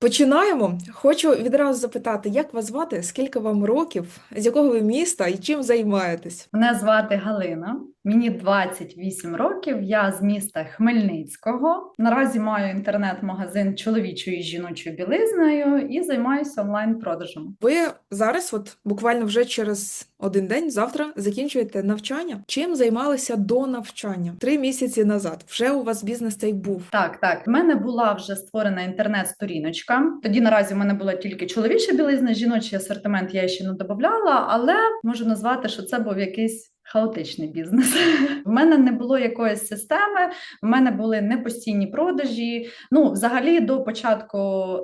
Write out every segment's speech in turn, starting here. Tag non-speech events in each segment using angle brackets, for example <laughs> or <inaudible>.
Починаємо. Хочу відразу запитати, як вас звати, скільки вам років, з якого ви міста і чим займаєтесь? Мене звати Галина, мені 28 років. Я з міста Хмельницького. Наразі маю інтернет-магазин чоловічою і жіночою білизнею і займаюся онлайн-продажем. Ви зараз, от буквально вже через один день, завтра закінчуєте навчання. Чим займалися до навчання? Три місяці назад. Вже у вас бізнес цей був. Так, так. В мене була вже створена інтернет-сторіночка. Тоді наразі в мене була тільки чоловіча білизна, жіночий асортимент я ще не додавала, але можу назвати, що це був якийсь. Хаотичний бізнес. <laughs> В мене не було якоїсь системи, в мене були непостійні продажі. Ну, взагалі, до початку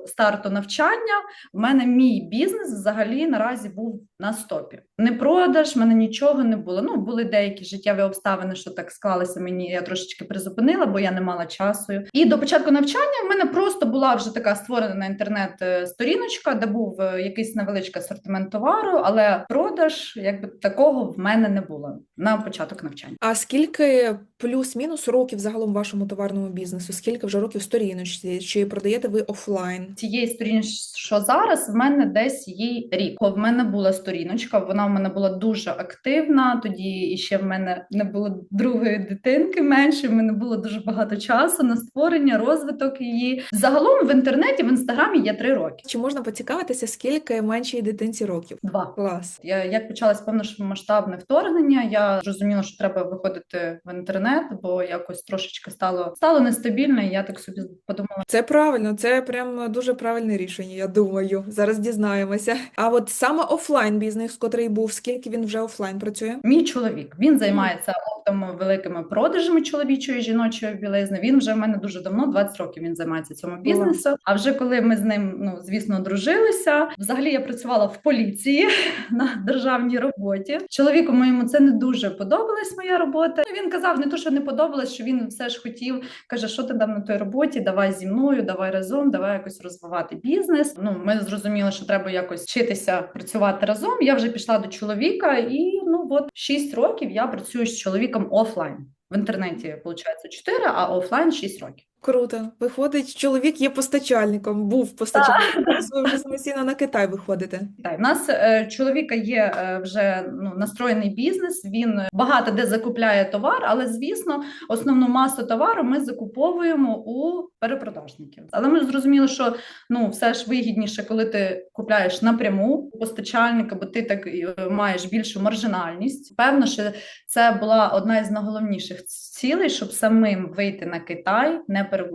старту навчання, в мене мій бізнес взагалі наразі був на стопі. Не продаж, в мене нічого не було. Ну, були деякі життєві обставини, що так склалися мені. Я трошечки призупинила, бо я не мала часу. І до початку навчання в мене просто була вже така створена інтернет-сторіночка, де був е, якийсь невеличкий асортимент товару, але продаж якби такого в мене не було на початок навчання. А скільки плюс-мінус років загалом вашому товарному бізнесу? Скільки вже років сторіночці? Чи продаєте ви офлайн? Цієї сторінки, що зараз, в мене десь їй рік. В мене була сторіночка, вона в мене була дуже активна. Тоді ще в мене не було другої дитинки менше. В мене було дуже багато часу на створення, розвиток її. Загалом в інтернеті, в інстаграмі є три роки. Чи можна поцікавитися, скільки меншій дитинці років? Два. Клас. Я як почалось повномасштабне вторгнення, я зрозуміла, що треба виходити в інтернет, бо якось трошечки стало стало нестабільно. І я так собі подумала. Це правильно, це прям дуже правильне рішення, я думаю. Зараз дізнаємося. А от саме офлайн бізнес, котрий був, скільки він вже офлайн працює? Мій чоловік він займається оптом великими продажами чоловічої і жіночої білизни. Він вже в мене дуже давно, 20 років він займається цьому бізнесу. А вже коли ми з ним, ну звісно, дружилися. Взагалі я працювала в поліції <laughs> на державній роботі. Чоловіку моєму це не дуже подобалась моя робота. Ну, Він казав не то, що не подобалось, що він все ж хотів. каже, що ти там на той роботі? Давай зі мною, давай разом, давай якось розвивати бізнес. Ну ми зрозуміли, що треба якось вчитися працювати разом. Я вже пішла до чоловіка, і ну от 6 років я працюю з чоловіком офлайн. В інтернеті виходить 4, а офлайн 6 років. Круто. Виходить, чоловік є постачальником, був постачальником. Ви вже самостійно на Китай виходите. Так, в нас е, чоловіка є е, вже ну настроєний бізнес. Він багато де закупляє товар, але звісно, основну масу товару ми закуповуємо у перепродажників. Але ми зрозуміли, що ну все ж вигідніше, коли ти купляєш напряму у постачальника, бо ти так е, маєш більшу маржинальність. Певно, що це була одна із найголовніших цілей, щоб самим вийти на Китай, не пере...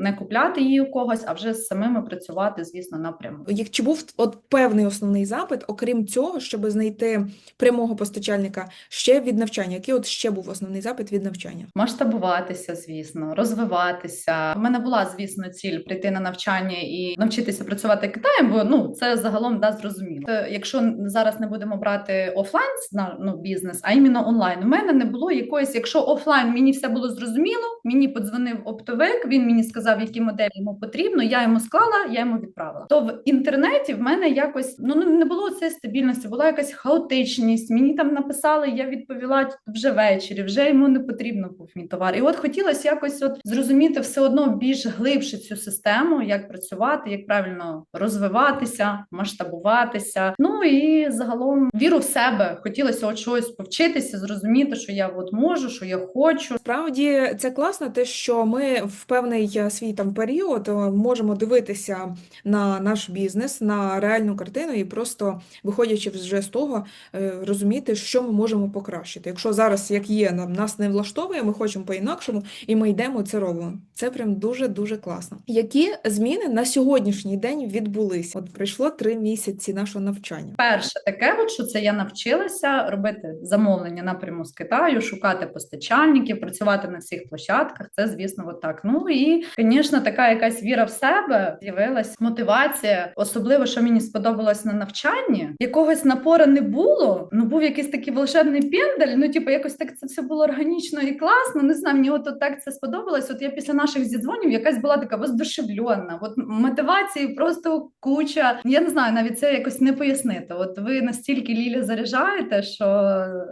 не купляти її у когось, а вже з самими працювати, звісно, напряму. Як чи був от певний основний запит, окрім цього, щоб знайти прямого постачальника ще від навчання? Який от ще був основний запит від навчання? Масштабуватися, звісно, розвиватися. У мене була, звісно, ціль прийти на навчання і навчитися працювати Китаєм, бо ну це загалом да зрозуміло. Е, Якщо зараз не будемо брати офлайн на ну, бізнес, а іменно онлайн, у мене не було якоїсь, якщо офлайн мені все було зрозуміло, мені подзвонив оптовик, він мені сказав, які моделі йому потрібно. Я йому склала, я йому відправила. То в інтернеті в мене якось ну не було цієї стабільності, була якась хаотичність. Мені там написали, я відповіла вже ввечері, вже йому не потрібно був мій товар. І от хотілося якось от зрозуміти все одно більш глибше цю систему, як працювати, як правильно розвиватися, масштабуватися. Ну і загалом віру в себе. Хотілося от чогось повчитися, зрозуміти, що я от можу, що я хочу. Справді це класно, те, що ми в певний свій там період е, можемо дивитися на наш бізнес, на реальну картину і просто виходячи вже з того, е, розуміти, що ми можемо покращити. Якщо зараз як є, нас не влаштовує, ми хочемо по-інакшому, і ми йдемо це робимо. Це прям дуже дуже класно. Які зміни на сьогоднішній день відбулися? От пройшло три місяці нашого навчання. Перше таке, от, що це я навчилася робити замовлення напряму з Китаю, шукати постачальників, працювати на всіх площадках. Це, звісно, от так. Ну і, звісно, така якась віра в себе з'явилась мотивація. Особливо, що мені сподобалось на навчанні, якогось напора не було. Ну був якийсь такий волшебний пендель. Ну, типу, якось так це все було органічно і класно. Не знаю, мені от, от так це сподобалось. От я після наших зідзвонів якась була така воздушевлена. От мотивації просто куча. Я не знаю, навіть це якось не пояснити. От ви настільки Ліля заряджаєте, що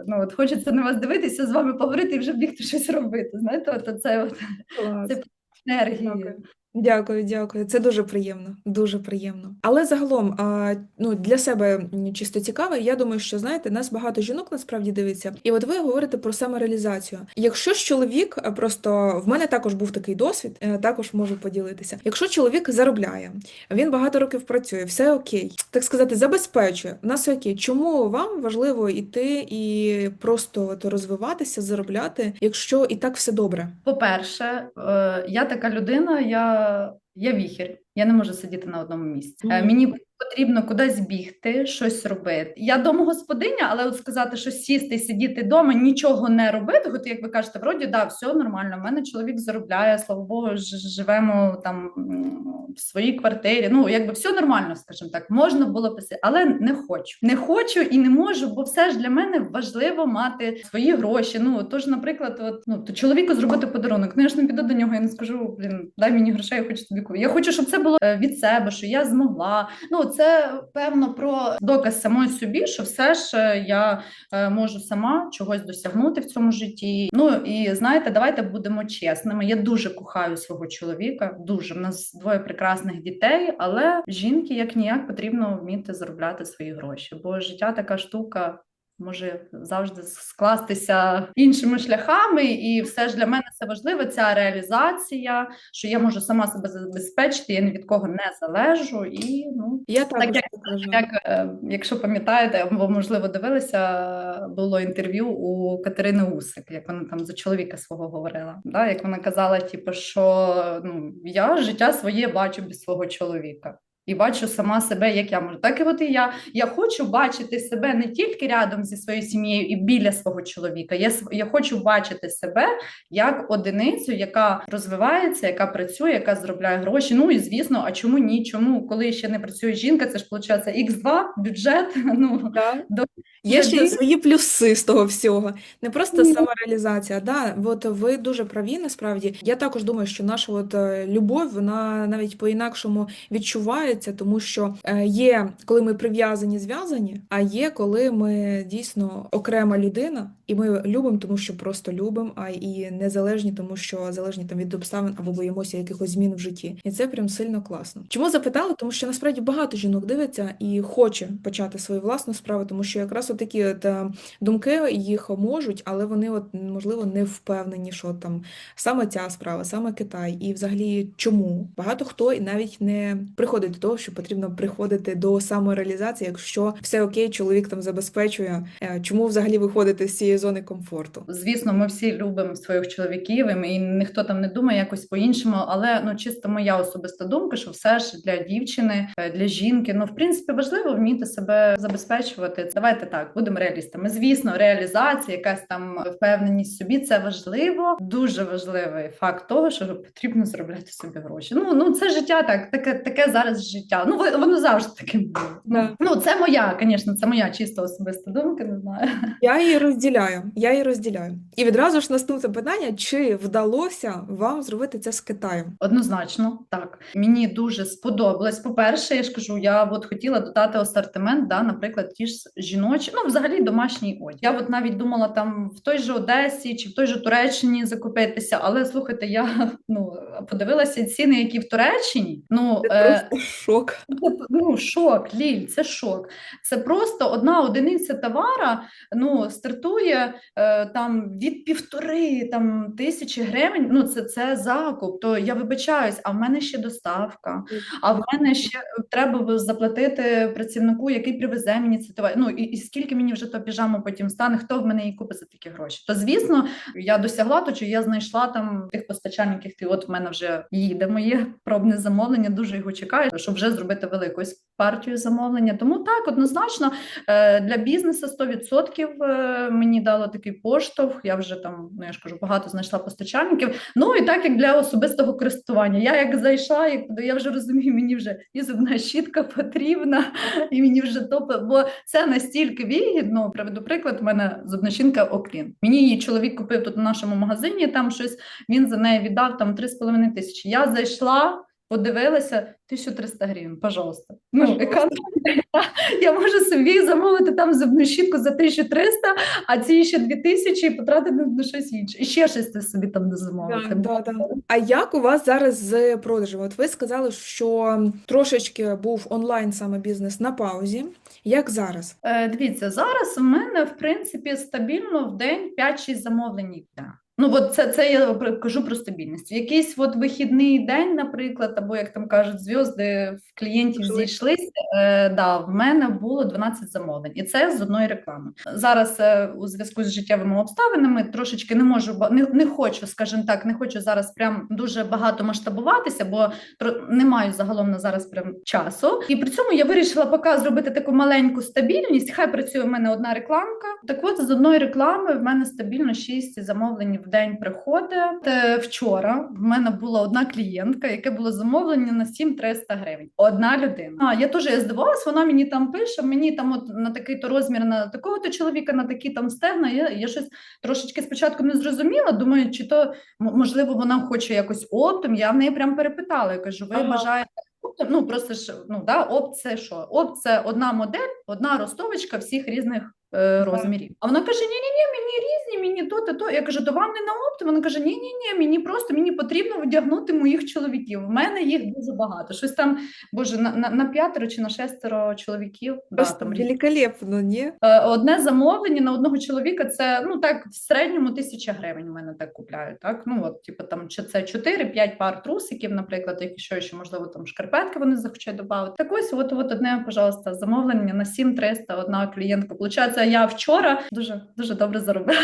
ну от хочеться на вас дивитися, з вами поговорити і вже бігти щось робити. Знаєте, от це от Клас. Це енергії. Дякую. Дякую, дякую. Це дуже приємно, дуже приємно. Але загалом, а, ну, для себе чисто цікаво, я думаю, що знаєте, нас багато жінок насправді дивиться. І от ви говорите про самореалізацію. Якщо ж чоловік е, просто в мене також був такий досвід, е, також можу поділитися. Якщо чоловік заробляє, він багато років працює, все окей, так сказати, забезпечує, нас все окей. Чому вам важливо йти і просто от розвиватися, заробляти, якщо і так все добре? По-перше, е, я така людина, я, я віхір, я не можу сидіти на одному місці. Е. Мені потрібно кудись бігти, щось робити. Я домогосподиня, але от сказати, що сісти сидіти вдома, нічого не робити. От як ви кажете, вроді да, все нормально. У мене чоловік заробляє, слава Богу, живемо там в своїй квартирі. Ну якби все нормально, скажімо так, можна було писати, але не хочу. Не хочу і не можу, бо все ж для мене важливо мати свої гроші. Ну тож, наприклад, от ну то чоловіку зробити подарунок. Ну я ж не піду до нього і не скажу, блін, дай мені грошей, я хочу тобі купити. Я хочу, щоб це було е, від себе, що я змогла. Ну це певно про доказ самої собі, що все ж е, я е, можу сама чогось досягнути в цьому житті. Ну і знаєте, давайте будемо чесними. Я дуже кохаю свого чоловіка. Дуже в нас двоє прекрасних дітей, але жінки як ніяк потрібно вміти заробляти свої гроші, бо життя така штука. Може завжди скластися іншими шляхами, і все ж для мене це важливо. Ця реалізація, що я можу сама себе забезпечити, я ні від кого не залежу. І ну Я як- так вважаю. як е, якщо пам'ятаєте, або можливо дивилися, було інтерв'ю у Катерини Усик, як вона там за чоловіка свого говорила. Да? Як вона казала, типу, що ну я життя своє бачу без свого чоловіка. І бачу сама себе, як я можу. Так і от і я. Я хочу бачити себе не тільки рядом зі своєю сім'єю і біля свого чоловіка. Я я хочу бачити себе як одиницю, яка розвивається, яка працює, яка заробляє гроші. Ну і звісно, а чому ні? Чому коли ще не працює жінка? Це ж виходить X2, бюджет. <laughs> Ну Да. До- Є ще й свої плюси з того всього. Не просто самореалізація. Да, от ви дуже праві, насправді. Я також думаю, що наша от е, любов, вона навіть по-інакшому відчувається, тому що е, є, коли ми прив'язані, зв'язані, а є, коли ми дійсно окрема людина, і ми любимо, тому що просто любимо, а і незалежні, тому що залежні там від обставин або боїмося якихось змін в житті. І це прям сильно класно. Чому запитала? Тому що насправді багато жінок дивиться і хоче почати свою власну справу, тому що якраз от такі от е, думки їх можуть, але вони от можливо не впевнені, що там саме ця справа, саме Китай, і взагалі чому багато хто і навіть не приходить до того, що потрібно приходити до самореалізації, якщо все окей, чоловік там забезпечує. Е, Чому взагалі виходити з цієї зони комфорту? Звісно, ми всі любимо своїх чоловіків, і, ніхто там не думає якось по-іншому. Але ну чисто моя особиста думка, що все ж для дівчини, е, для жінки, ну в принципі важливо вміти себе забезпечувати. Давайте так, будемо реалістами. Звісно, реалізація, якась там впевненість собі, це важливо, дуже важливий факт того, що потрібно заробляти собі гроші. Ну ну це життя, так таке, таке зараз життя. Ну воно завжди таким було. Ну це моя, звісно, це моя чисто особиста думка. Не знаю. Я її розділяю. Я її розділяю. І відразу ж наступне питання: чи вдалося вам зробити це з Китаєм? Однозначно, так мені дуже сподобалось. По-перше, я ж кажу, я от хотіла додати асортимент, да, наприклад, ті ж жіночі, ну взагалі домашній одяг. Я от навіть думала там в той же Одесі чи в той же Туреччині закупитися, але слухайте, я ну подивилася ціни, які в Туреччині. Ну е, шок. ну, шок, Ліль, це шок. Це просто одна одиниця товара ну, стартує е, там від півтори там, тисячі гривень. Ну, це, це закуп. То я вибачаюсь, а в мене ще доставка, а в мене ще треба заплатити працівнику, який привезе мені це товар. Ну, і, і скільки мені вже то піжаму потім стане, хто в мене її купить за такі гроші. То звісно, я досягла то, чи я знайшла там тих постачальників. Ти от в мене вже їде моє пробне замовлення. Дуже його чекаю, щоб вже зробити велику партію замовлення. Тому так однозначно е, для бізнесу 100% е, мені дало такий поштовх. Я вже там, ну я ж кажу, багато знайшла постачальників. Ну і так як для особистого користування. Я як зайшла, як я вже розумію, мені вже і зубна щітка потрібна, і мені вже топи, бо це настільки вигідно. Приведу приклад, у мене зубна щітка Оклін. Мені її чоловік купив тут в нашому магазині. Там щось він за неї віддав там 3,5 тисячі. Я зайшла. Подивилася 1300 гривень, пожалуйста. Ну, економія. Я можу собі замовити там зубну щітку за 1300, а ці ще 2000 і потратити на щось інше. І ще щось ти собі там дозамовити. Да, да, да. А як у вас зараз з продажами? От ви сказали, що трошечки був онлайн саме бізнес на паузі. Як зараз? Е, Дивіться, зараз в мене в принципі стабільно в день 5-6 замовлень. Ну, от це, це я кажу про стабільність. В якийсь от вихідний день, наприклад, або як там кажуть, зв'язки в клієнтів зійшлися. Е, да, в мене було 12 замовлень, і це з одної реклами. Зараз е, у зв'язку з життєвими обставинами трошечки не можу, не, не хочу, скажімо так, не хочу зараз прям дуже багато масштабуватися, бо не маю загалом на зараз прям часу. І при цьому я вирішила поки зробити таку маленьку стабільність. Хай працює в мене одна рекламка. Так от з одної реклами в мене стабільно 6 замовлень в день приходить. Е, Вчора в мене була одна клієнтка, яке було замовлення на 7300 гривень. Одна людина. А я теж я здивувалась, вона мені там пише, мені там от на такий-то розмір на такого-то чоловіка, на такі там стегна. Я, я щось трошечки спочатку не зрозуміла. Думаю, чи то можливо вона хоче якось оптом. Я в неї прям перепитала. Я кажу, ви Ага. бажаєте? Ну просто ж ну да, опт це що? Опт це одна модель, одна ростовочка всіх різних. Е, Розмірів. А вона каже: ні, ні, ні, мені різні, мені то, то, то. Я кажу, то вам не на опт. Вона каже: ні, ні, ні, мені просто мені потрібно вдягнути моїх чоловіків. В мене їх дуже багато. Щось там, боже, на, на, на п'ятеро чи на шестеро чоловіків. Да, Просто там великолепно, ні? Е, Одне замовлення на одного чоловіка це ну так в середньому тисяча гривень. У мене так купляють. Так ну от, типу, там чи це 4-5 пар трусиків, наприклад, якщо ще можливо там шкарпетки вони захочуть додати. Так ось, от, от одне, пожалуйста, замовлення на 7300, одна клієнтка. Получається, я вчора дуже дуже добре заробила.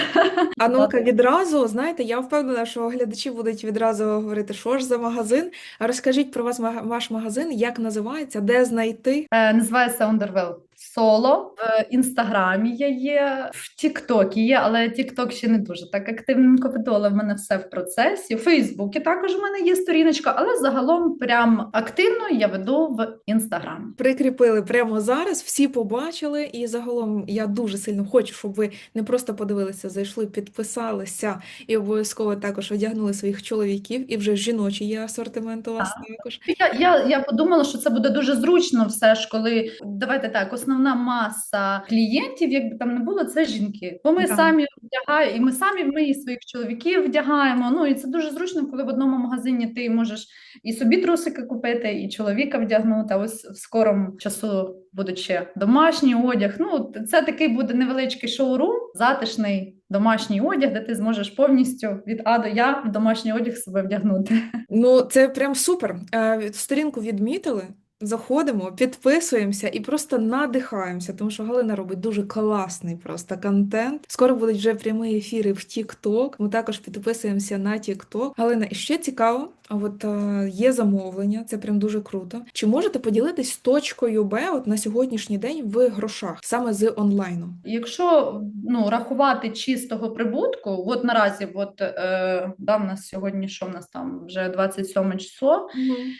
А ну-ка відразу, знаєте, я впевнена, що глядачі будуть відразу говорити, що ж за магазин. Розкажіть про вас ваш магазин, як називається, де знайти? Е, Називається Underwell Solo. В інстаграмі я є, в Тіктокі є, але Тікток ще не дуже так активненько веду, але в мене все в процесі. У Фейсбуці також в мене є сторіночка, але загалом прям активно я веду в інстаграмі. Прикріпили прямо зараз, всі побачили, і загалом я дуже сильно хочу, щоб ви не просто подивилися, зайшли, підписалися і обов'язково також одягнули своїх чоловіків, і вже жіночий є асортимент у вас також. Я, я, я подумала, що це буде дуже зручно, все ж коли давайте так, основна маса клієнтів, якби там не було, це жінки. Бо ми Да. самі вдягаємо, і ми самі ми і своїх чоловіків вдягаємо. Ну і це дуже зручно, коли в одному магазині ти можеш і собі трусики купити, і чоловіка вдягнути. А ось в скорому часу буде ще домашній одяг. Ну це такий буде невеличкий шоурум, затишний домашній одяг, де ти зможеш повністю від А до Я в домашній одяг себе вдягнути. Ну, це прям супер. Е, Сторінку відмітили. Заходимо, підписуємося і просто надихаємося, тому що Галина робить дуже класний просто контент. Скоро будуть вже прямі ефіри в TikTok. Ми також підписуємося на TikTok. Галина, і ще цікаво, а от е, є замовлення, це прям дуже круто. Чи можете поділитись точкою Б от на сьогоднішній день в грошах, саме з онлайну? Якщо ну рахувати чистого прибутку, от наразі, от е, да, в нас сьогодні, що в нас там вже 27 число,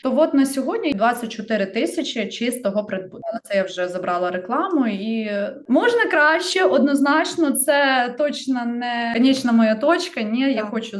то от на сьогодні 24 тисячі чистого прибутку. Але це я вже забрала рекламу, і можна краще, однозначно, це точно не конечна моя точка. Ні, я хочу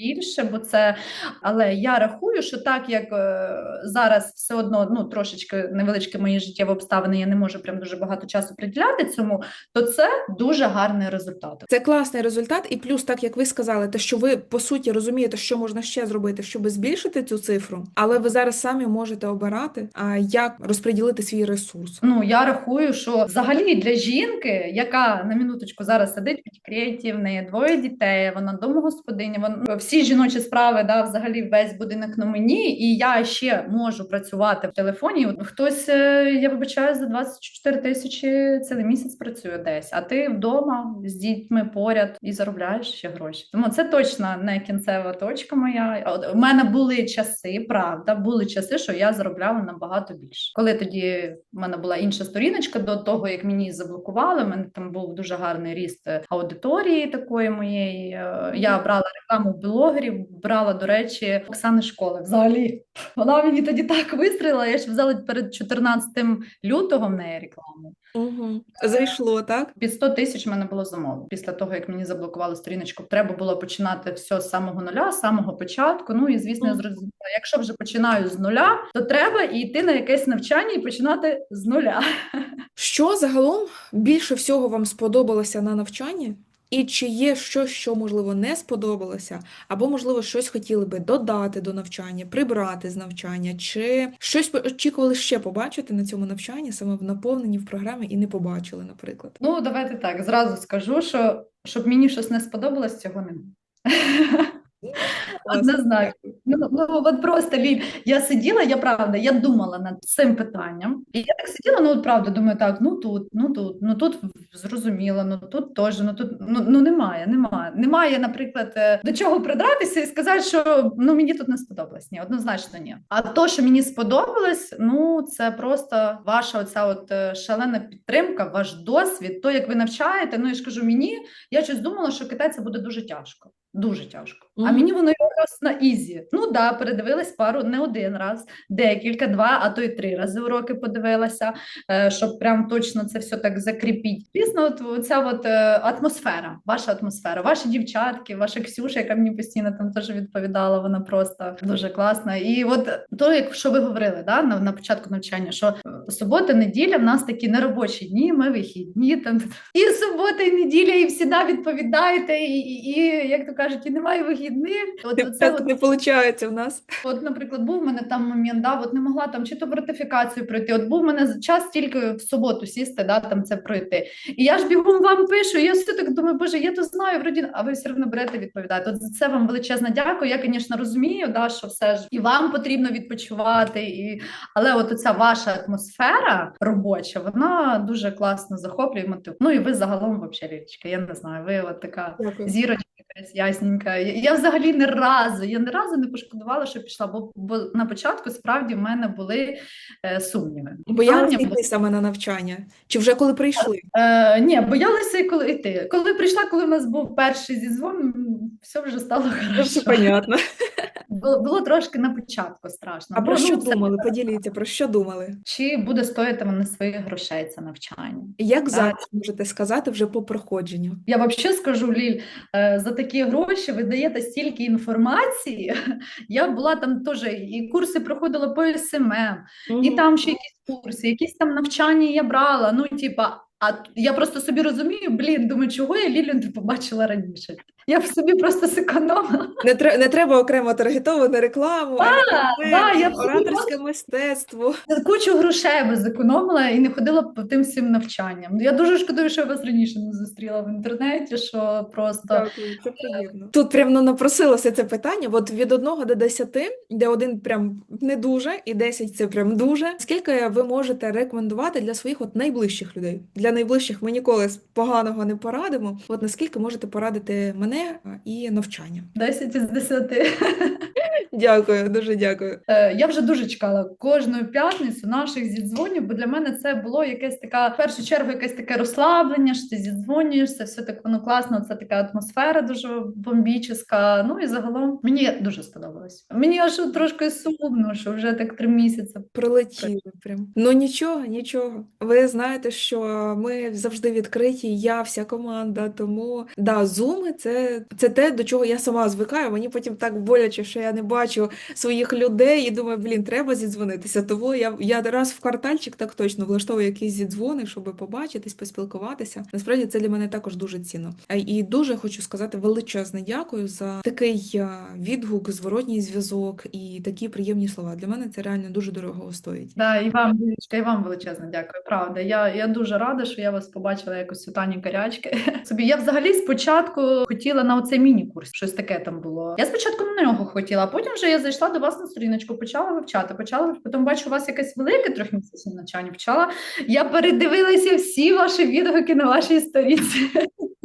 більше, бо це. Але я рахую, що так як е, зараз все одно ну трошечки невеличкі мої життєві обставини, я не можу прям дуже багато часу приділяти цьому, то це дуже гарний результат. Це класний результат, і плюс, так як ви сказали, те, що ви по суті розумієте, що можна ще зробити, щоб збільшити цю цифру, але ви зараз самі можете обирати, а як розподілити свій ресурс. Ну я рахую, що взагалі для жінки, яка на минуточку зараз сидить в декреті, в неї двоє дітей, вона домогосподиня, вона всі жіночі справи, да, взагалі весь будинок на мені, і я ще можу працювати в телефоні. Хтось, е, я вибачаю, за 24 тисячі цілий місяць працює десь, а ти вдома з дітьми поряд і заробляєш ще гроші. Тому це точно не кінцева точка моя. У мене були часи, правда, були часи, що я заробляла набагато більше. Коли тоді в мене була інша сторіночка до того, як мені заблокували. в мене там був дуже гарний ріст аудиторії такої моєї. Е, Я брала рекламу в блогерів брала, до речі, Оксани школи. Взагалі, вона мені тоді так вистрілила. Я ще взяла перед 14 лютого в неї рекламу. Угу. Зайшло, так? Під 100 тисяч в мене було замовлень. Після того, як мені заблокували сторіночку, треба було починати все з самого нуля, з самого початку. Ну і звісно, я зрозуміла, якщо вже починаю з нуля, то треба і йти на якесь навчання і починати з нуля. Що загалом більше всього вам сподобалося на навчанні? І чи є щось, що, можливо, не сподобалося, або, можливо, щось хотіли би додати до навчання, прибрати з навчання, чи щось очікували ще побачити на цьому навчанні, саме в наповненні в програмі, і не побачили, наприклад? Ну, давайте так. Зразу скажу, що щоб мені щось не сподобалось, цього немає. <laughs> Класно, Однозначно. Ну, ну от просто Ліль, я сиділа, я правда, я думала над цим питанням, і я так сиділа, ну от правда, думаю, так, ну тут, ну тут, ну тут зрозуміло, ну тут теж, ну тут ну, ну немає, немає. Немає, наприклад, е, до чого придратися і сказати, що ну мені тут не сподобалось. Ні, однозначно ні. А то, що мені сподобалось, ну це просто ваша оця от е, шалена підтримка, ваш досвід, то як ви навчаєте. Ну я ж кажу, мені я щось думала, що китайця буде дуже тяжко. Дуже тяжко. А мені воно якраз на ізі. Ну да, передивилась пару не один раз, декілька, два, а то й три рази уроки подивилася, е, щоб прям точно це все так закріпіть. Звісно, от ця от е, атмосфера, ваша атмосфера, ваші дівчатки, ваша Ксюша, яка мені постійно там теж відповідала, вона просто дуже класна. І от то, як що ви говорили, да, на, на початку навчання, що е, субота, неділя в нас такі неробочі дні, ми вихідні там і субота, і неділя, і всі да, відповідаєте, і, і, і як то кажуть, і немає вихідних. От це Так от не виходить в нас. От, наприклад, був в мене там момент, да, от не могла там чи то ратифікацію пройти. От був в мене час тільки в суботу сісти, да, там це пройти. І я ж бігом вам пишу, і я все так думаю, боже, я то знаю, вроді, а ви все одно берете відповідаєте. От за це вам величезне дякую. Я, звісно, розумію, да, що все ж і вам потрібно відпочивати, і... але от оця ваша атмосфера робоча, вона дуже класно захоплює мотив. Ну і ви загалом, взагалі, я не знаю, ви от така Дякую. зірочка ясненька. Я, взагалі не разу, я не разу не пошкодувала, що пішла, бо, бо на початку справді в мене були е, сумніви. Боялися йти йти саме на навчання? Чи вже коли прийшли? Е, ні, боялася і коли йти. Коли прийшла, коли в нас був перший зізвон, все вже стало хорошо. понятно. Було, було трошки на початку страшно. А про Ну, що це- думали? Поділіться, про що думали? Чи буде стоїти воно своїх грошей це навчання? Як Так. зараз можете сказати вже по проходженню? Я взагалі скажу, Ліль, е, за такі гроші ви даєте стільки інформації. <laughs> Я була там теж і курси проходила по СММ, і там ще якісь курси, якісь там навчання я брала. Ну, типа, а я просто собі розумію, блін, думаю, чого я Лілю не побачила раніше. Я б собі просто зекономила. Не, тре- не треба окремо таргетовану рекламу, а да, я ораторське мистецтво. Кучу грошей би зекономила і не ходила б по тим всім навчанням. Я дуже шкодую, що я вас раніше не зустріла в інтернеті, що просто Дякую, це приємно. Тут прям ну, напросилося це питання. От від 1 до 10, де один прям не дуже, і 10 це прям дуже. Скільки ви можете рекомендувати для своїх от найближчих людей? Для найближчих ми ніколи поганого не порадимо. От наскільки можете порадити мене а, і навчання? 10 із 10. <laughs> Дякую, дуже дякую. Е, Я вже дуже чекала кожну п'ятницю наших зідзвонів, бо для мене це було якесь така, в першу чергу, якесь таке розслаблення, що ти зідзвонюєшся, все так воно класно, це така атмосфера дуже бомбічна. Ну і загалом мені дуже сподобалось. Мені аж трошки сумно, що вже так три місяці. Прилетіли прям. Ну нічого, нічого. Ви знаєте, що ми завжди відкриті, я, вся команда. Тому да, зуми це, це те, до чого я сама звикаю. Мені потім так боляче, що я не бачу своїх людей і думаю, блін, треба зідзвонитися. Тому я, я раз в квартальчик так точно влаштовую якісь зідзвони, щоб побачитись, поспілкуватися. Насправді це для мене також дуже цінно. І дуже хочу сказати величезне дякую за такий відгук, зворотній зв'язок і такі приємні слова. Для мене це реально дуже дорого стоїть. Да, і вам, і вам величезне дякую. Правда. Я, я дуже рада, що я вас побачила якось у Тані Карячки. <laughs> Собі я взагалі спочатку хотіла на оцей міні-курс, щось таке там було. Я спочатку на нього хотіла, а потім вже я зайшла до вас на сторіночку, почала вивчати, почала потім бачу, у вас якесь велике трьохмісячне навчання. Почала. Я передивилася всі ваші відгуки на вашій сторінці.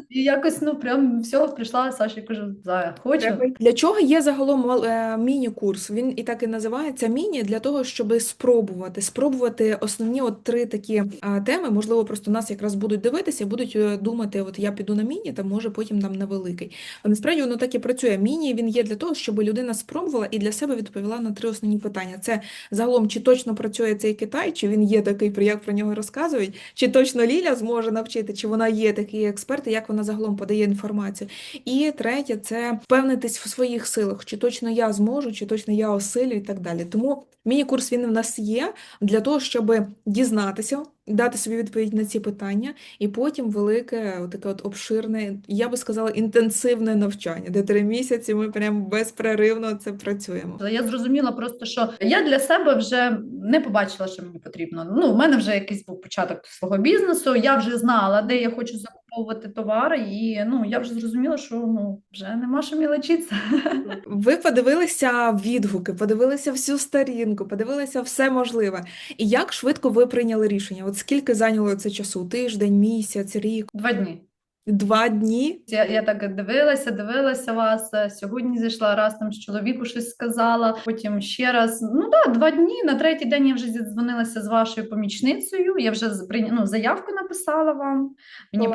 І якось ну прям все прийшла Саша, і кажу, Зая, хочу. Для чого є загалом мал- е, міні-курс? Він і так і називається міні для того, щоб спробувати, спробувати основні от три такі теми. Можливо, просто нас якраз будуть дивитися, і будуть е, думати, от я піду на міні, та може потім нам на великий. А насправді воно так і працює. Міні він є для того, щоб людина спробувала і для себе відповіла на три основні питання. Це загалом, чи точно працює цей Китай, чи він є такий, про як про нього розказують, чи точно Ліля зможе навчити, чи вона є такий експерт, і як вона загалом подає інформацію. І третє це впевнитись в своїх силах, чи точно я зможу, чи точно я осилю і так далі. Тому міні-курс він в нас є для того, щоб дізнатися, дати собі відповідь на ці питання, і потім велике, таке от обширне, я би сказала, інтенсивне навчання, де три місяці ми прям безперервно це працюємо. Я зрозуміла просто, що я для себе вже не побачила, що мені потрібно. Ну, у мене вже якийсь був початок свого бізнесу. Я вже знала, де я хочу закуповувати товари, і ну я вже зрозуміла, що ну вже нема що мілочитися. <laughs> Ви подивилися відгуки, подивилися всю сторінку, подивилися все можливе. І як швидко ви прийняли рішення? От скільки зайняло це часу? Тиждень, місяць, рік, Два дні. Два дні? Я, я так дивилася, дивилася вас. е, Сьогодні зайшла раз там з чоловіку щось сказала, потім ще раз. Ну да, два дні. На третій день я вже зідзвонилася з вашою помічницею. Я вже ну, заявку написала вам. Мені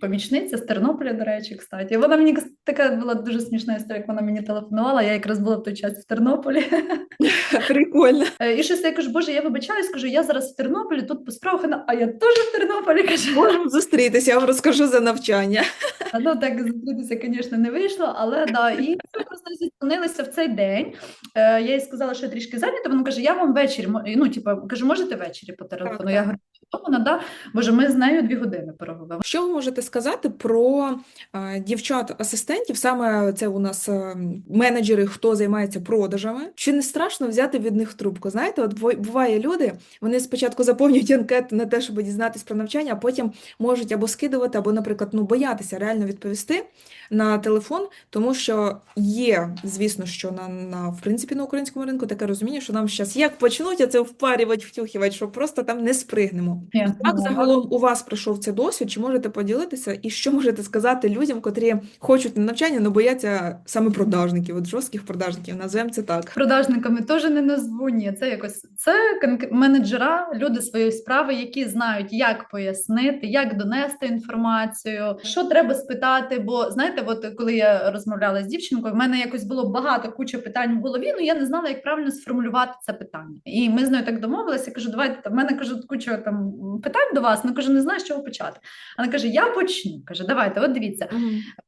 помічниця з Тернополя, до речі, кстати. Вона мені така була дуже смішна історія, як вона мені телефонувала. Я якраз була в той час в Тернополі. <laughs> Прикольно. Е, І щось я кажу, Боже, я вибачаюсь, кажу, я зараз в Тернополі, тут по справах, а я теж в Тернополі кажу. Можемо зустрітися, я вам розкажу за навчання. А, Ну так зустрітися, звісно, не вийшло, але да, і ми просто зізвонилися в цей день. Е, я їй сказала, що я трішки зайнята. Вона каже: я вам ввечері. мо- Ну, типу, кажу, можете ввечері по телефону? Так, Я так. говорю, «Добре, вона да. Боже, ми з нею дві години переговорили. Що ви можете сказати про е, дівчат-асистентів? Саме це у нас е, менеджери, хто займається продажами. Чи не страшно взяти від них трубку? Знаєте, от буває люди, вони спочатку заповнюють анкету на те, щоб дізнатись про навчання, а потім можуть або скидувати, або, наприклад, ну боятися реально відповісти на телефон, тому що є, звісно, що на, на в принципі на українському ринку таке розуміння, що нам зараз як почнуть оце впарювати, втюхувати, що просто там не спригнемо. Як загалом у вас пройшов цей досвід? Чи можете поділитися? І що можете сказати людям, котрі хочуть на навчання, але бояться саме продажників, от жорстких продажників, назвемо це так. Продажниками теж не назву. Ні, це якось це менеджера, люди своєї справи, які знають, як пояснити, як донести інформацію, що треба спитати. Бо знаєте, от коли я розмовляла з дівчинкою, в мене якось було багато куча питань в голові. Ну я не знала, як правильно сформулювати це питання. І ми з нею так домовилися. Кажу, давайте в мене кажу куча там питань до вас. вона каже, не знаю, з чого почати. Вона каже: Я почну. каже, давайте, от дивіться.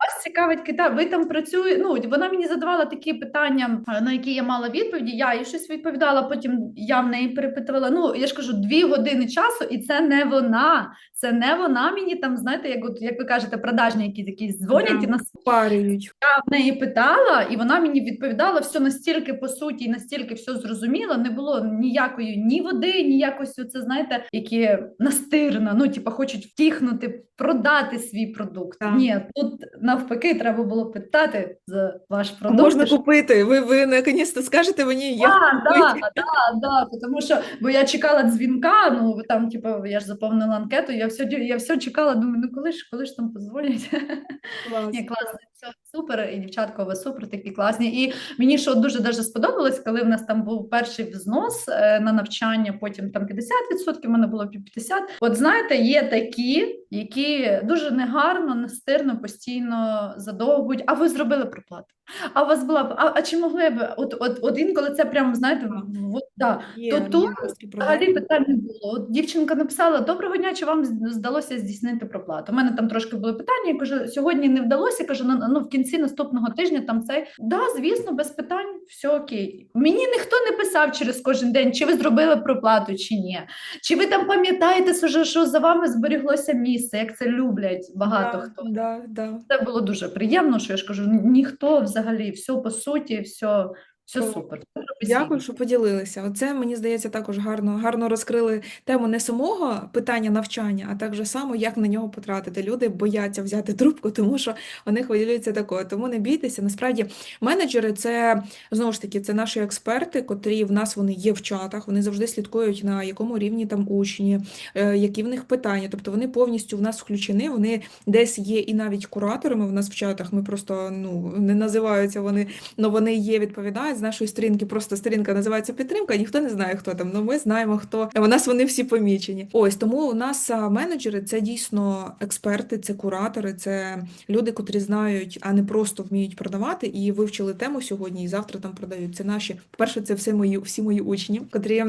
Вас цікавить Китай, ви там працюєте. Ну вона мені задавала такі питання, е, на які я мала відповіді. Я їй щось відповідала. Потім я в неї перепитувала. Ну я ж кажу, дві години часу, і це не вона. Це не вона мені там, знаєте, як от як ви кажете, продажні якісь якісь дзвонять Да. і нас Парюють. я в неї питала, і вона мені відповідала все настільки по суті, і настільки все зрозуміло. Не було ніякої ні води, ні якось оце, знаєте, які настирно, ну типа хочуть втіхнути, продати свій продукт. Так. Ні, тут навпаки, треба було питати за ваш А продукт. можна що- купити. Ви, ви наконець-то скажете мені, я А, да, да, да, тому що бо я чекала дзвінка. Ну там, типу, я ж заповнила анкету. Я все я все чекала. Думаю, ну коли ж коли ж там позвонять? <laughs> Клас. Ні, класно, все супер, і дівчатка, ви супер, такі класні. І мені що дуже дуже сподобалось, коли в нас там був перший взнос е, на навчання, потім там 50%, в мене було 50%. От знаєте, є такі, які дуже негарно, настирно, постійно задовгують. А ви зробили проплату? А у вас була б- а, а чи могли б? От, от, от інколи це прямо знаєте, от, да. Є, То тут Взагалі питань не було. От дівчинка написала: Доброго дня, чи вам здалося здійснити проплату? У мене там трошки були питання. Я кажу, сьогодні не вдалося. Кажу, ну, ну в кінці наступного тижня там цей да, звісно, без питань, все окей. Мені ніхто не писав через кожен день, чи ви зробили проплату, чи ні. Чи ви там пам'ятаєте, що, що за вами зберіглося місце, як це люблять багато Да, хто. да, да. Це було дуже приємно, що я ж кажу, ніхто взагалі, все по суті, все, Все О, супер. Дякую, що поділилися. Оце, мені здається, також гарно, гарно розкрили тему не самого питання навчання, а так же само, як на нього потратити. Люди бояться взяти трубку, тому що вони хвилюються такою. Тому не бійтеся. Насправді, менеджери це знову ж таки це наші експерти, котрі в нас вони є в чатах. Вони завжди слідкують на якому рівні там учні, е, які в них питання. Тобто вони повністю в нас включені. Вони десь є і навіть кураторами в нас в чатах. Ми просто ну не називаються вони, але вони є, відповідають нашої сторінки. Просто сторінка називається підтримка. Ніхто не знає, хто там. Ну ми знаємо, хто у нас вони всі помічені. Ось тому у нас менеджери це дійсно експерти, це куратори, це люди, котрі знають, а не просто вміють продавати і вивчили тему сьогодні, і завтра там продають. Це наші. По-перше, це все мої всі мої учні, котрі.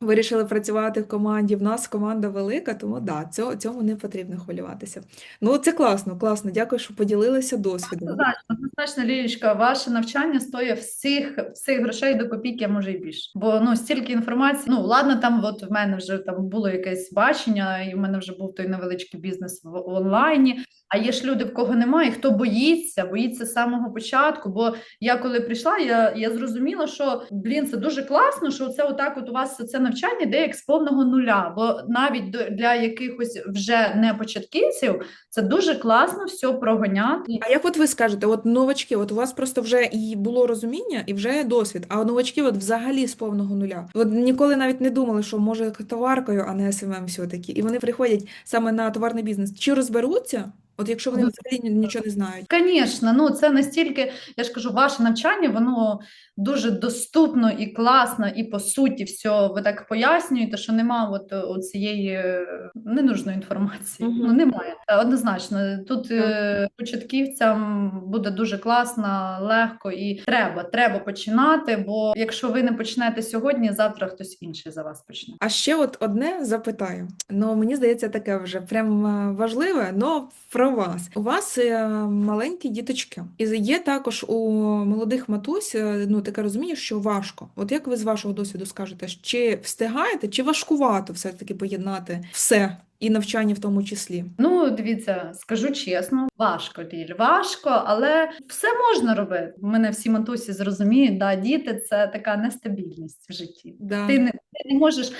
Вирішили працювати в команді. В нас команда велика, тому да, цього, цьому не потрібно хвилюватися. Ну, це класно, класно. Дякую, що поділилися досвідом. Однозначно, однозначно, Лілічка, ваше навчання стоїть всіх, всіх грошей до копійки, може і більше. Бо ну стільки інформації. Ну ладно, там от в мене вже там було якесь бачення, і в мене вже був той невеличкий бізнес в онлайні. А є ж люди, в кого немає, хто боїться, боїться з самого початку. Бо я коли прийшла, я, я зрозуміла, що блін, це дуже класно, що це отак, от у вас це навчання йде як з повного нуля. Бо навіть до для якихось вже не початківців це дуже класно все прогоняти. А як от ви скажете, от новачки, от у вас просто вже і було розуміння, і вже досвід, а новачки от взагалі з повного нуля. От ніколи навіть не думали, що може товаркою, а не СММ все-таки. І вони приходять саме на товарний бізнес. Чи розберуться? От якщо вони взагалі ні- нічого не знають. Звісно, ну це настільки, я ж кажу, ваше навчання, воно дуже доступно і класно, і по суті, все ви так пояснюєте, що нема от, от цієї е, ненужної інформації. Мгм. Ну немає. Е, Однозначно, тут е, початківцям буде дуже класно, легко і треба, треба починати. Бо якщо ви не почнете сьогодні, завтра хтось інший за вас почне. А ще от одне запитаю. Ну мені здається, таке вже прям е, важливе, но про вас. У вас е, маленькі діточки, і є також у молодих матусь, е, ну таке розуміння, що важко. От як ви з вашого досвіду скажете, чи встигаєте, чи важкувато все-таки поєднати все і навчання в тому числі? Ну, дивіться, скажу чесно, важко, Ліль, важко, але все можна робити. Мене всі матусі зрозуміють, да, діти це така нестабільність в житті. Да. Ти не, ти не можеш.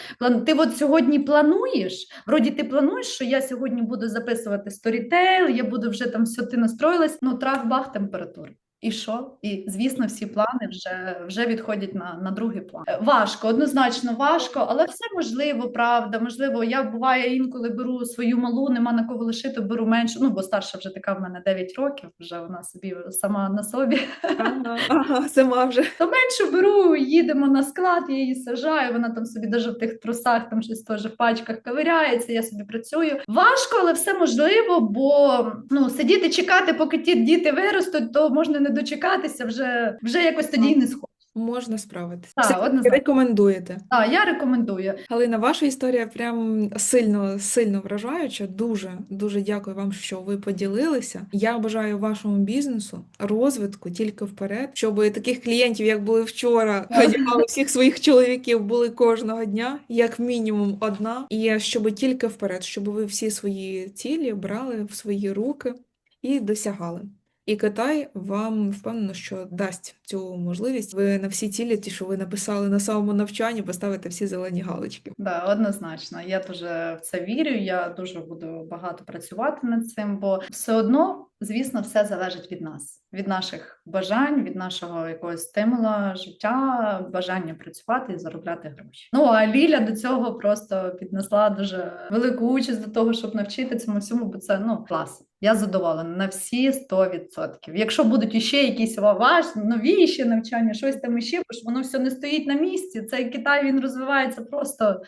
Ти от сьогодні плануєш. Вроді ти плануєш, що я сьогодні буду записувати сторітейл, я буду вже там все, ти настроїлась. Ну, трах-бах, температура. І що? І звісно, всі плани вже, вже відходять на, на другий план. Е, Важко, однозначно важко, але все можливо, правда. Можливо, я буває інколи беру свою малу, нема на кого лишити, беру менше. Ну бо старша вже така в мене 9 років, вже вона собі сама на собі. Ага, <laughs> ага, сама вже. То менше беру, їдемо на склад, я її сажаю. Вона там собі даже в тих трусах, там щось теж в пачках ковиряється. Я собі працюю. Важко, але все можливо, бо ну сидіти чекати, поки ті діти виростуть, то можна не дочекатися. Вже вже якось тоді не схоче. Можна справитися. Так, однозначно. рекомендуєте. Так, я рекомендую. Галина, ваша історія прям сильно сильно вражаюча. Дуже дуже дякую вам, що ви поділилися. Я бажаю вашому бізнесу розвитку тільки вперед, щоб таких клієнтів, як були вчора, одягали всіх своїх чоловіків, були кожного дня, як мінімум одна, і щоб тільки вперед, щоб ви всі свої цілі брали в свої руки і досягали. І Китай вам впевнено, що дасть цю можливість. Ви на всі цілі, ті, що ви написали на самому навчанні, поставите всі зелені галочки. Да, однозначно. Я дуже в це вірю. Я дуже буду багато працювати над цим, бо все одно, звісно, все залежить від нас, від наших бажань, від нашого якогось стимула життя, бажання працювати і заробляти гроші. Ну а Ліля до цього просто піднесла дуже велику участь до того, щоб навчити цьому всьому, бо це ну клас. Я задоволена на всі 100%. Якщо будуть іще якісь важ, нові ще навчання, щось там іще, бо ж воно все не стоїть на місці. Цей Китай він розвивається просто,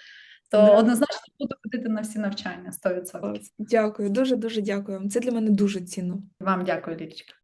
то Да. однозначно буду ходити на всі навчання 100%. Дякую, дуже дуже дякую вам. Це для мене дуже цінно. Вам дякую, Лілічка.